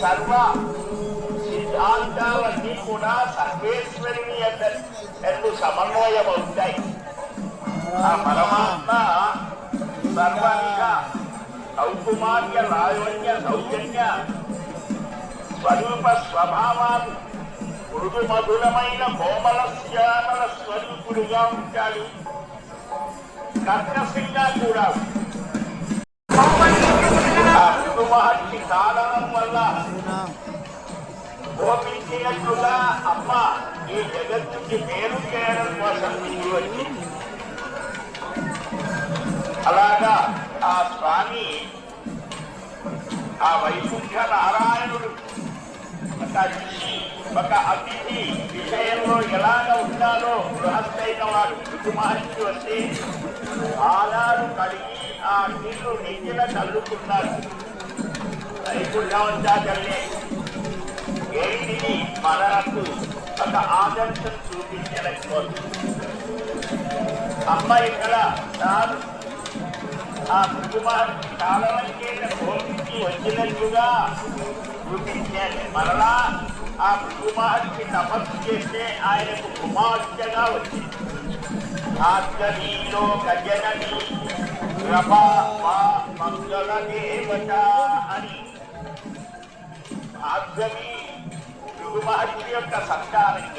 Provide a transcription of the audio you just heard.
సర్వ సిద్ధాంతాలన్నీ కూడా సర్వేశ్వరిని ఎందు- సమన్వయం అవుతాయి ఆ పరమాత్మ సర్వనిక సౌకుమార్య లావణ్య సౌజన్య స్వరూప స్వభావాలు మృదు మధురమైన కోమల శ్యామల స్వరూపుడుగా ఉంటాడు. కర్కశంగా కూడా. మృదు మహర్షి కారణం వల్ల కోపించినట్లుగా అమ్మ ఈ జగత్తుకి మేలు చేయడం కోసం దిగి వచ్చింది అలాగా ఆ స్వామి ఆ వైకుంఠ నారాయణుడు ఒక ఒక అతిథి విషయంలో ఎలాగ ఉండాలో గృహస్థైన వాడు కుటుంబానికి వచ్చి ఆధారు కడిగి ఆ నీళ్ళు నెయ్యిన చల్లుకున్నారు వైకుంఠం వచ్చాకల్లే ఏంటిది మనకు ఒక ఆదర్శం చూపించడం కోసం అమ్మ ఇక్కడ నాలుగు ఆ కుమారుడి కాలవంచేత కోపించి వచ్చినట్లుగా గుర్తించాలి మరలా ఆ కుటుంబానికి తపస్సు చేస్తే ఆయనకు కుమార్తెగా వచ్చింది. ఆర్గనీలో గజనని ప్రభా మంగళ దేవత అని. ఆర్గని మహర్షి యొక్క సత్కారంగా